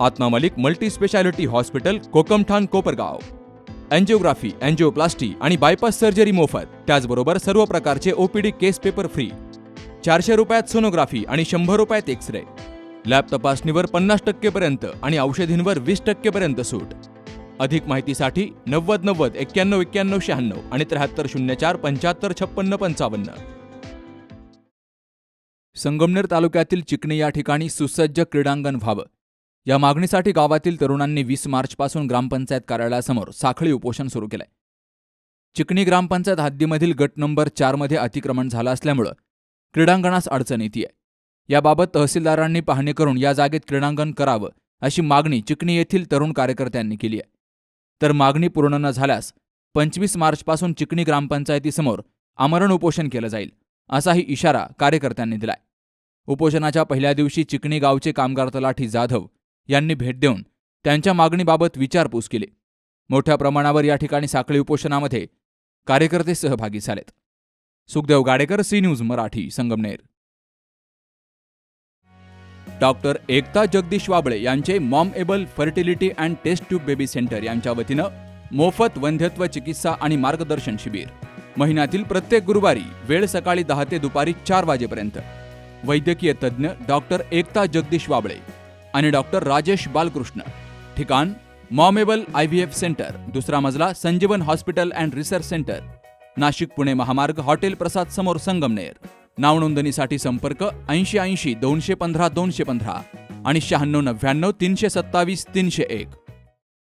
Atma Malik multi speciality hospital Kokamthan Kopargaon. Angiography angioplasty आणि bypass surgery मोफत. त्याचबरोबर सर्व प्रकारचे ओपीडी केस पेपर फ्री चारशे रुपयात सोनोग्राफी आणि शंभर रुपयात एक्स रे लॅब तपासणीवर पन्नास टक्केपर्यंत आणि औषधींवर वीस टक्केपर्यंत सूट. अधिक माहितीसाठी नव्वद नव्वद एक्क्याण्णव एक्क्याण्णव शहाण्णव आणि त्र्याहत्तर शून्य चार पंच्याहत्तर छप्पन्न पंचावन्न. संगमनेर तालुक्यातील चिकणे या ठिकाणी सुसज्ज क्रीडांगण व्हावं. या मागणीसाठी गावातील तरुणांनी वीस मार्चपासून ग्रामपंचायत कार्यालयासमोर साखळी उपोषण सुरू केलंय. चिकणी ग्रामपंचायत हद्दीमधील गट नंबर चारमध्ये अतिक्रमण झालं असल्यामुळं क्रीडांगणास अडचण येते याबाबत तहसीलदारांनी पाहणी करून या जागेत क्रीडांगण करावं अशी मागणी चिकणी येथील तरुण कार्यकर्त्यांनी केली आहे. तर मागणी पूर्ण न झाल्यास पंचवीस मार्चपासून चिकणी ग्रामपंचायतीसमोर आमरण उपोषण केलं जाईल असाही इशारा कार्यकर्त्यांनी दिलाय. उपोषणाच्या पहिल्या दिवशी चिकणी गावचे कामगार तलाठी जाधव यांनी भेट देऊन त्यांच्या मागणीबाबत विचारपूस केली. मोठ्या प्रमाणावर या ठिकाणी साखळी उपोषणामध्ये कार्यकर्ते सहभागी झालेत. Sukhdev Gadekar C news Marathi Sangamner. Doctor Ekta Jagdish Wable यांचे mom able fertility and test tube baby centre यांच्या वतीनं मोफत वंध्यत्व चिकित्सा आणि मार्गदर्शन शिबिर. महिन्यातील प्रत्येक गुरुवारी वेळ सकाळी दहा ते दुपारी चार वाजेपर्यंत. वैद्यकीय तज्ज्ञ डॉक्टर एकता जगदीश वाबळे आणि डॉक्टर राजेश बालकृष्ण. ठिकाण mom able I V F centre. दुसरा मजला Sanjeevan hospital and research centre. Nashik Pune महामार्ग हॉटेल प्रसाद समोर संगमनेर. नावनोंदणीसाठी संपर्क ऐंशी ऐंशी दोनशे पंधरा दोनशे पंधरा आणि शहाण्णव नव्याण्णव तीनशे सत्तावीस तीनशे एक.